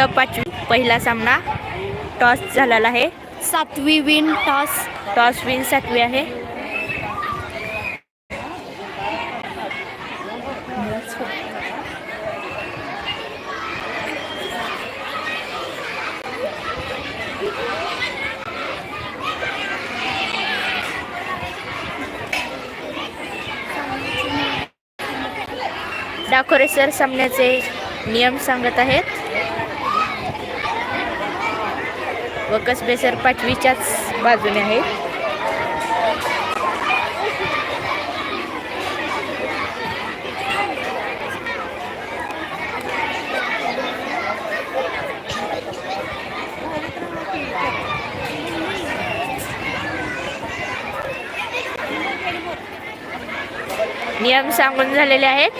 विरुद्ध पाचवी पहिला सामना टॉस झालेला आहे. सातवी विन टॉस टॉस विन सातवी आहे. डाकोरे सर सामन्याचे नियम सांगत आहेत. व कसबे सर पाचवीच्याच बाजूने आहे. नियम सांगून झालेले आहेत.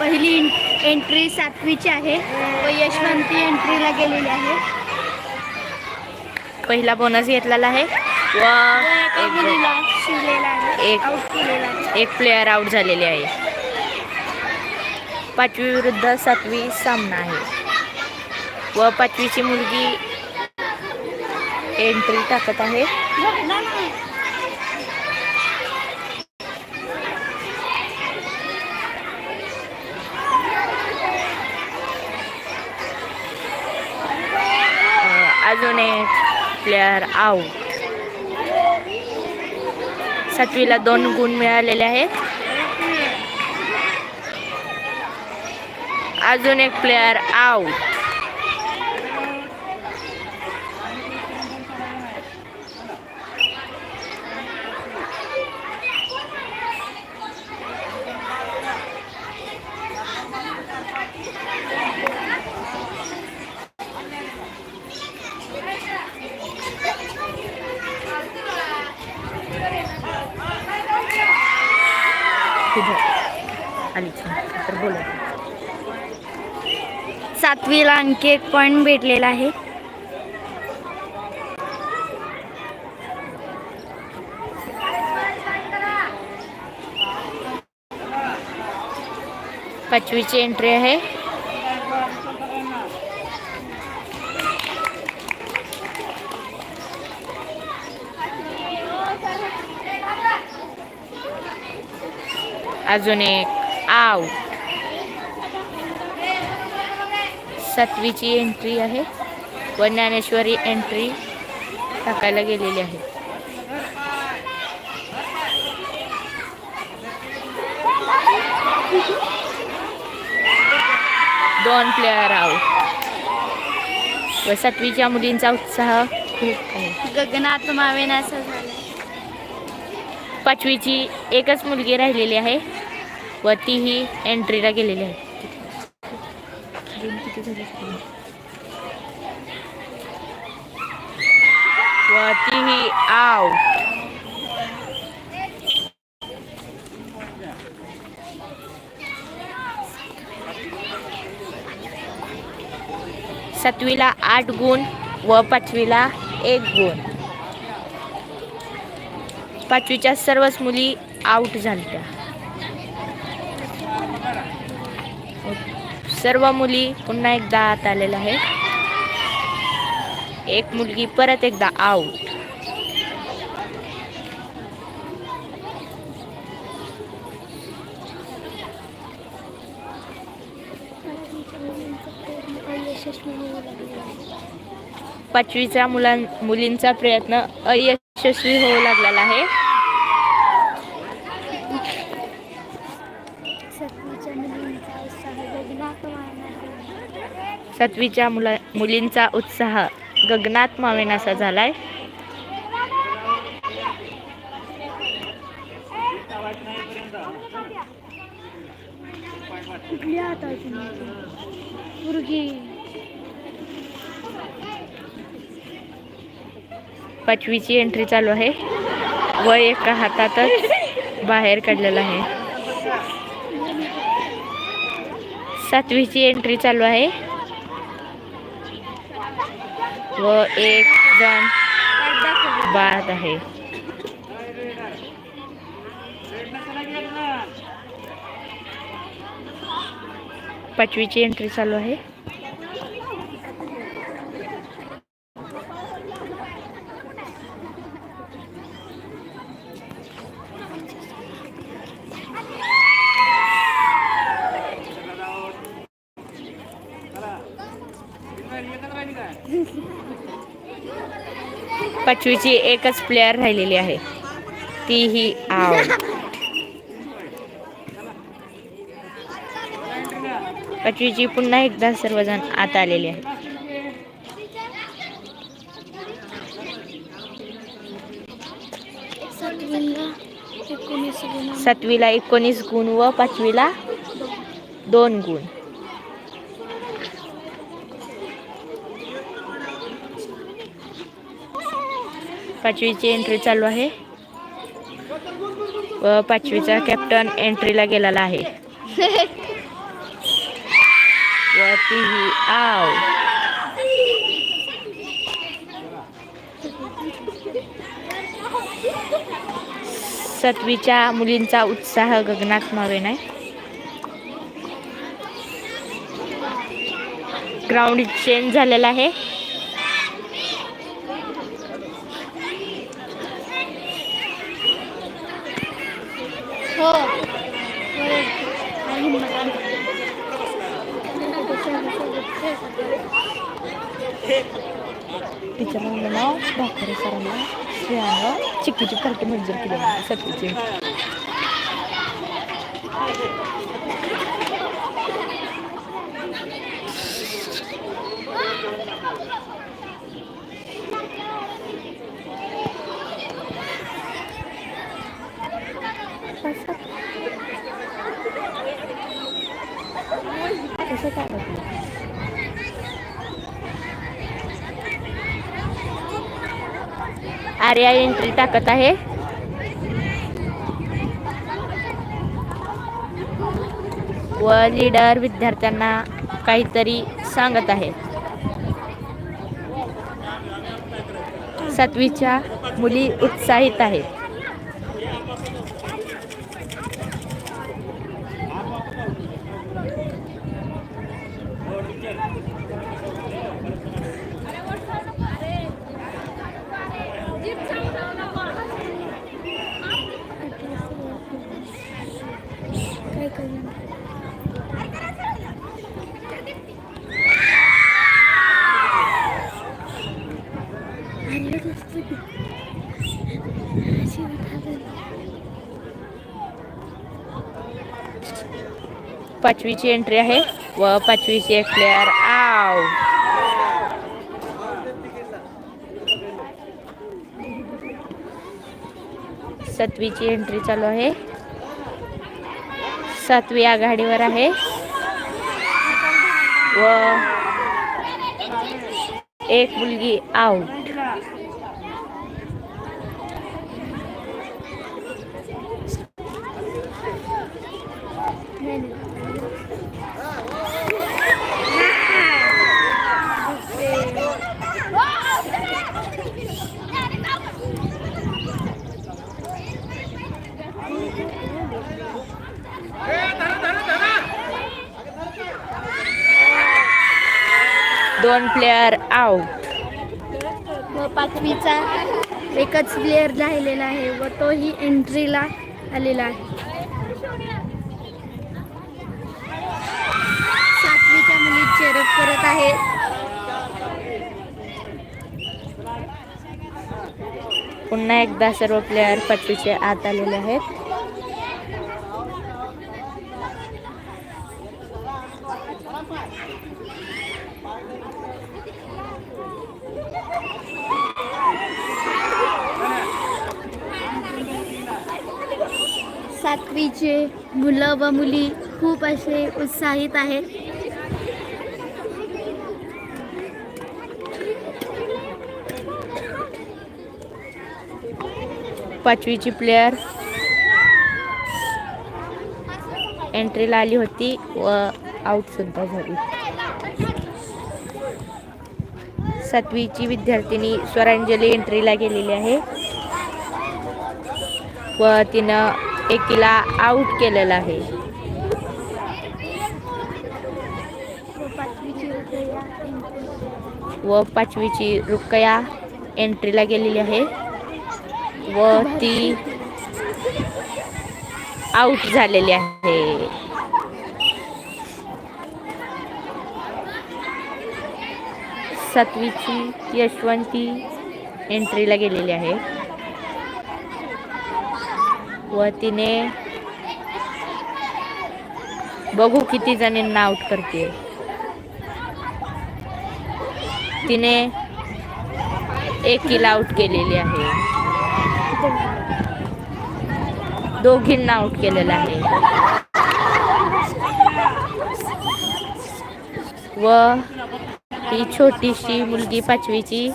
पहिली एंट्री सातवीची आहे. व यशवंती एंट्रीला गेलेली आहे. पहिला बोनस घेतलेला आहे. व एका एक- मुलीला शिवलेला आहे. एक- आउट केलेला आहे. एक प्लेअर आउट झालेले आहे. पाचवी विरुद्ध सातवी सामना आहे. व पाचवीची मुलगी एंट्री टाकत आहे. अजून एक प्लेअर आऊट सातवीला दोन गुण मिळालेले आहेत. अजून एक प्लेअर तुझं आली तर बोला सातवीला आणखी एक पॉईंट भेटलेला आहे. पाचवीची एंट्री आहे. अजून एक. आऊट सातवीची एंट्री आहे. व ज्ञानेश्वरी एंट्री टाकायला गेलेली आहे. दोन प्लेयर आऊट व सातवीच्या मुलींचा उत्साह खूप आहे. गगनात मावेन असं पाचवीची एकच मुलगी राहिलेली आहे. व तीही एंट्रीला गेलेली आहे. व तीही आव. सातवीला आठ गुण व पाचवीला एक गुण. पाचवीच्या सर्वच मुली आउट झाल्या. सर्व मुली पुन्हा एकदा आत आलेल्या आहेत. एक मुलगी परत एकदा आउट पाचवीच्या मुलां मुलींचा प्रयत्न अयशस्वी होऊ लागलेला आहे. सातवीच्या मुला मुलींचा उत्साह गगनात मावेनासा झालाय. पाचवीची एंट्री चालू आहे. व एका हातातच बाहेर काढलेला आहे. सातवीची एंट्री चालू आहे. व एक जण बाद आहे. पाचवीची एंट्री चालू आहे. पाचवीची एकच प्लेयर राहिलेली आहे. ती ही आव पाचवीची पुन्हा एकदा सर्वजण आत आलेले आहेत. गुण. सातवीला एकोणीस गुण व पाचवीला दोन गुण. पाचवीची एंट्री चालू आहे. व पाचवीचा कॅप्टन एंट्रीला गेलेला आहे. व तीही आव. सातवीच्या मुलींचा उत्साह गगनात मावेन आहे ग्राउंड चेंज झालेला आहे. तिचं म्हणलं भाकरी सरांना श्रेयानं चिक्कीची पार्टी मंजूर केली आहे आर्या एंट्री टाकत आहे. व लीडर विद्यार्थ्यांना काहीतरी सांगत आहे. सातवीच्या मुली उत्साहित आहेत. पाचवीची एंट्री आहे व पाचवीची एक प्लेअर आव सातवीची एंट्री चालू आहे. सातवी आघाडीवर आहे. व एक मुलगी. आऊट दोन प्लेअर आउट व पाचवीचा एकच प्लेअर राहिलेला आहे व तोही एंट्रीला आलेला आहे. सातवीच्या मुली चेरप करत आहेत पुन्हा एकदा सर्व प्लेअर पाचवीचे आत आलेले आहेत. सातवीचे मुलं व मुली खूप असे उत्साहित आहेत. पाचवीची प्लेअर एंट्रीला आली होती व आऊटसुद्धा झाली. सातवीची विद्यार्थिनी स्वरांजली एंट्रीला गेलेली आहे. व तिनं एकीला आऊट केलेला आहे. व पाचवीची रुकया एंट्रीला गेलेली आहे. व ती आऊट झालेली आहे. सातवीची यशवंती एंट्रीला गेलेली आहे. व तिने बघू किती जणींना आउट करते तिने एकीला आउट केलेली आहे. दोघींना आउट केलेलं आहे. व ही छोटीशी मुलगी पाचवीची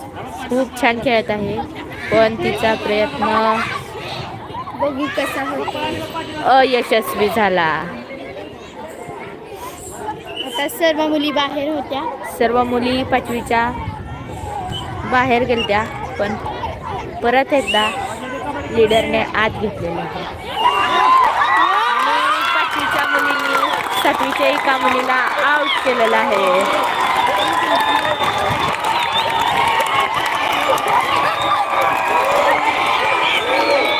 खूप छान खेळत आहे. पण तिचा प्रयत्न बघू कसा होतो. अयशस्वी झाला. आता सर्व मुली बाहेर होत्या. सर्व मुली पाचवीच्या बाहेर गेलत्या पण परत एकदा लीडरने आत घेतलेलं पाचवीच्या मुलींनी सातवीच्या एका मुलीला आउट केलेलं आहे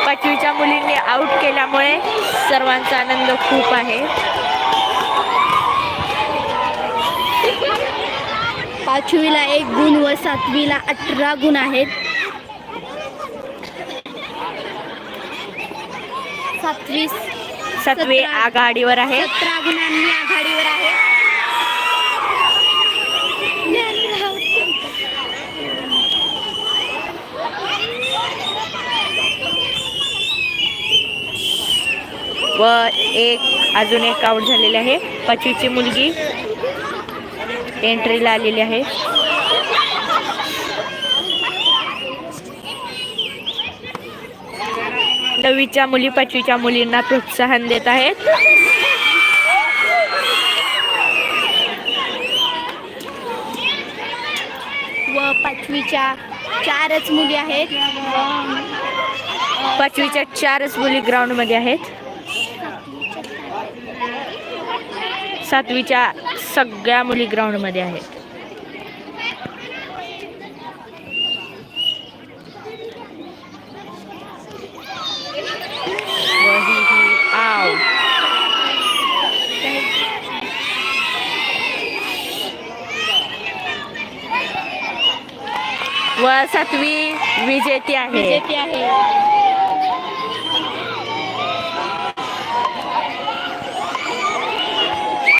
पाचवीच्या मुलींनी आउट केल्यामुळे सर्वांचा आनंद खूप आहे. पाचवीला एक गुण व सातवीला अठरा गुण आहेत. सातवी सातवी. आघाडीवर आहे. सतरा गुणांनी आघाडीवर आहे व एक अजून एक आउट झालेले आहे. पाचवीची मुलगी एंट्रीला आलेली आहे. नववीच्या मुली पाचवीच्या मुलींना प्रोत्साहन देत आहेत. व पाचवीच्या चारच मुली आहेत. पाचवीच्या चारच मुली ग्राउंडमध्ये आहेत. सातवीच्या सगळ्या मुली ग्राउंडमध्ये आहेत. व सातवी विजेती आहे. विजेती आहे.